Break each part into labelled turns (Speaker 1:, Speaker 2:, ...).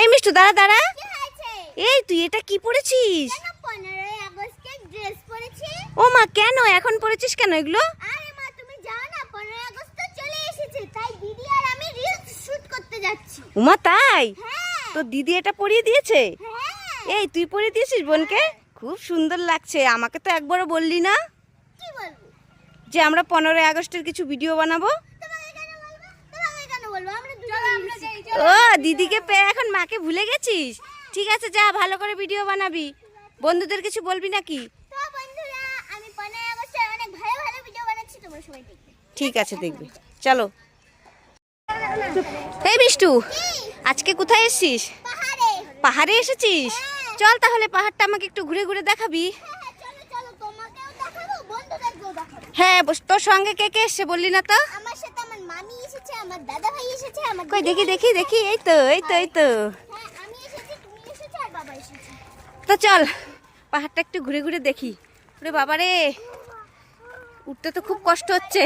Speaker 1: এই মিষ্টু দাঁড়া দাঁড়া।
Speaker 2: কি হয়েছে
Speaker 1: এই তুই এটা কি পড়েছিস
Speaker 2: কেন পনেরোই আগস্টে ড্রেস পরেছি?
Speaker 1: ও মা কেন? এখন পড়েছিস কেন এগুলো?
Speaker 2: আরে মা তুমি জানো না পনেরোই আগস্ট তো চলে এসেছে তাই দিদি আর আমি রিলস শুট করতে যাচ্ছি।
Speaker 1: উমা তাই?
Speaker 2: হ্যাঁ।
Speaker 1: তো দিদি এটা পরিয়ে দিয়েছে?
Speaker 2: হ্যাঁ।
Speaker 1: এই তুই পরিয়ে দিয়েছিস বোনকে? খুব সুন্দর লাগছে আমাকে তো একবারও বললি না।
Speaker 2: কি বলব?
Speaker 1: যে আমরা পনেরোই আগস্টের কিছু ভিডিও বানাবো
Speaker 2: তোমাকে কেন বলব তোমাকে কেন বলব আমরা দুজন আমরা যাই
Speaker 1: ও দিদিকে পেয়ে এখন মাকে ভুলে গেছিস? ঠিক আছে যা ভালো করে ভিডিও বানাবি। বন্ধুদের কিছু বলবি নাকি? ঠিক আছে দেখবি। চলো। এই বিষ্টু আজকে কোথায় এসছিস?
Speaker 2: পাহাড়ে।
Speaker 1: এসেছিস? চল তাহলে পাহাড়টা আমাকে একটু ঘুরে ঘুরে দেখাবি।
Speaker 2: হ্যাঁ হ্যাঁ
Speaker 1: হ্যাঁ তোর সঙ্গে কে কে এসছে বললি না তো
Speaker 2: আমার সাথে আমার মামি এসেছে আমার দাদা ভাই এসেছে আমার
Speaker 1: কই দেখি দেখি দেখি এই তো এই তো এই তো।
Speaker 2: হ্যাঁ আমি এসেছি তুমি এসেছ আর বাবা এসেছে।
Speaker 1: তো চল পাহাড়টা একটু ঘুরে ঘুরে দেখি। ওরে বাবারে উঠতে তো খুব কষ্ট হচ্ছে।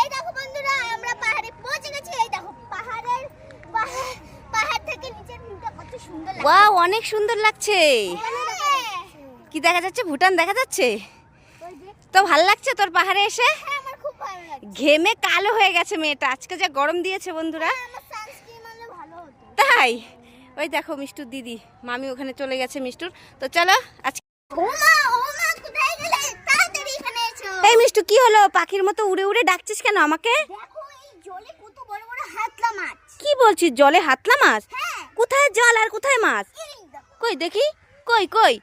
Speaker 2: এই দেখো বন্ধুরা আমরা পাহাড়ে পৌঁছে গেছি এই দেখো পাহাড়ের পাহাড় থেকে নিচের ভিউটা কত সুন্দর লাগছে।
Speaker 1: ওয়াও অনেক সুন্দর লাগছে।
Speaker 2: হ্যাঁ।
Speaker 1: কি দেখা যাচ্ছে? ভুটান দেখা যাচ্ছে? তো ভালো লাগছে তোর পাহাড়ে এসে?
Speaker 2: হ্যাঁ
Speaker 1: ঘেমে কালো হয়ে গেছে মেয়েটা। আজকে যা গরম দিয়েছে বন্ধুরা।
Speaker 2: হ্যাঁ,
Speaker 1: তাই? ওই দেখো মিষ্টুর দিদি মামি ওখানে চলে গেছে মিষ্টুর। তো চলো আজকে এই মিষ্টু কি হলো? পাখির মতো উড়ে উড়ে ডাকছিস কেন আমাকে? কি বলছিস জলে হাতলা মাছ?
Speaker 2: হ্যাঁ।
Speaker 1: কোথায় জল আর কোথায় মাছ? কই দেখি? কই কই?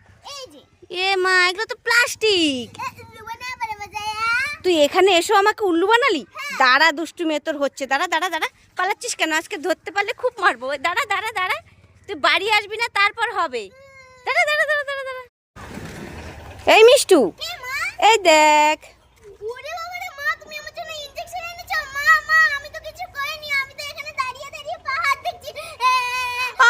Speaker 1: এ মা এগুলো তো প্লাস্টিক
Speaker 2: এ, লুবানা বড় বাজায়া
Speaker 1: তুই এখানে এসো আমাকে উল্লু বানালি? দাঁড়া দুষ্টু মেয়ে তোর হচ্ছে। দাঁড়া দাঁড়া দাঁড়া। পালাচ্ছিস কেন? আজকে ধরতে পারলে খুব মারবো। দাঁড়া দাঁড়া দাঁড়া। তুই বাড়ি আসবি না তারপর হবে। দাঁড়া দাঁড়া দাঁড়া দাঁড়া দাঁড়া। এই মিষ্টু এই দেখ।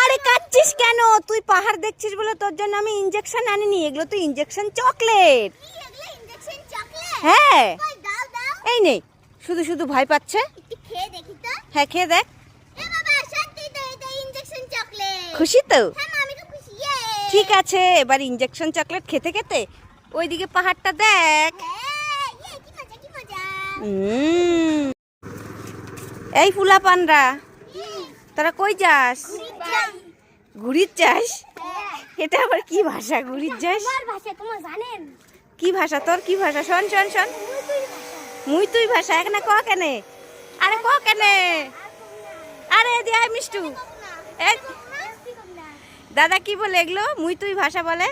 Speaker 1: আরে কাচ্ছিস কেন? তুই পাহাড় দেখছিস বলে তোর জন্য আমি ইঞ্জেকশন আনিনি। এগুলো তো ইঞ্জেকশন চকলেট
Speaker 2: কি এগুলো ইনজেকশন চকলেট
Speaker 1: হ্যাঁ। এই নে শুধু শুধু ভয় পাচ্ছে। হ্যাঁ খেয়ে দেখ। খুশি তো?
Speaker 2: হ্যাঁ
Speaker 1: ঠিক আছে এবার ইঞ্জেকশন চকলেট খেতে খেতে ওইদিকে পাহাড়টা দেখ।
Speaker 2: হ্যাঁ।
Speaker 1: এই ফুলা পানরা তোরা কই যাস? ঘুরির যাস? এটা আবার কি ভাষা ঘুরির
Speaker 2: ভাষা তোমার জানেন?
Speaker 1: কি ভাষা তোর কি ভাষা? শোন শোন শোন। মুই তুই ভাষা, এক না ক কেনে? আরে ক কেনে? আরে দিয়া মিষ্টু। দাদা কি বলে এগুলো? মুই তুই ভাষা বলে?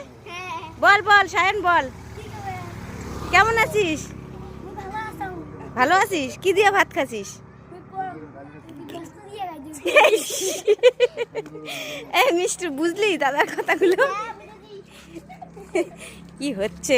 Speaker 1: বল বল, সায়ন, বল। কেমন আছিস?
Speaker 2: ভালো
Speaker 1: আছিস? কি দিয়ে ভাত খাচ্ছিস? এই মিষ্টু, বুঝলি দাদার কথাগুলো? কি হচ্ছে?